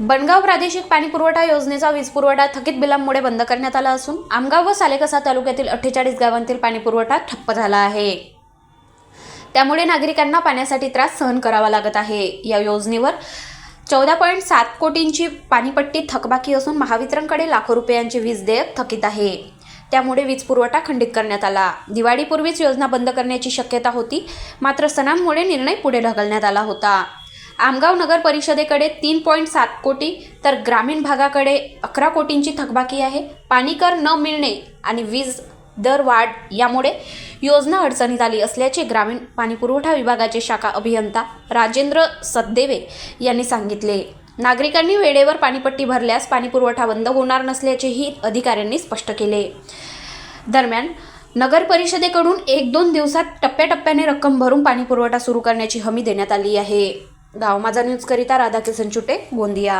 बनगाव प्रादेशिक पाणी पुरवठा योजनेचा वीज पुरवठा थकीत बिलांमुळे बंद करण्यात आला असून आमगाव व सालेकसा तालुक्यातील अठ्ठेचाळीस गावांतील पाणी पुरवठा ठप्प झाला आहे. त्यामुळे नागरिकांना पाण्यासाठी त्रास सहन करावा लागत आहे. या योजनेवर चौदा पॉईंट सात कोटींची पाणीपट्टी थकबाकी असून महावितरणकडे लाखो रुपयांची वीज देयक थकीत आहे. त्यामुळे वीज पुरवठा खंडित करण्यात आला. दिवाळीपूर्वीच योजना बंद करण्याची शक्यता होती मात्र सणांमुळे निर्णय पुढे ढकलण्यात आला होता. आमगाव नगर परिषदेकडे तीन पॉईंट सात कोटी तर ग्रामीण भागाकडे अकरा कोटींची थकबाकी आहे. पाणी कर न मिळणे आणि वीज दर वाढ यामुळे योजना अडचणीत आली असल्याचे ग्रामीण पाणीपुरवठा विभागाचे शाखा अभियंता राजेंद्र सद्देवे यांनी सांगितले. नागरिकांनी वेळेवर पाणीपट्टी भरल्यास पाणीपुरवठा बंद होणार नसल्याचेही अधिकाऱ्यांनी स्पष्ट केले. दरम्यान नगर परिषदेकडून एक दोन दिवसात टप्प्याटप्प्याने रक्कम भरून पाणीपुरवठा सुरू करण्याची हमी देण्यात आली आहे. गाव माझा न्यूजकरिता राधाकिशन चुटे गोंदिया.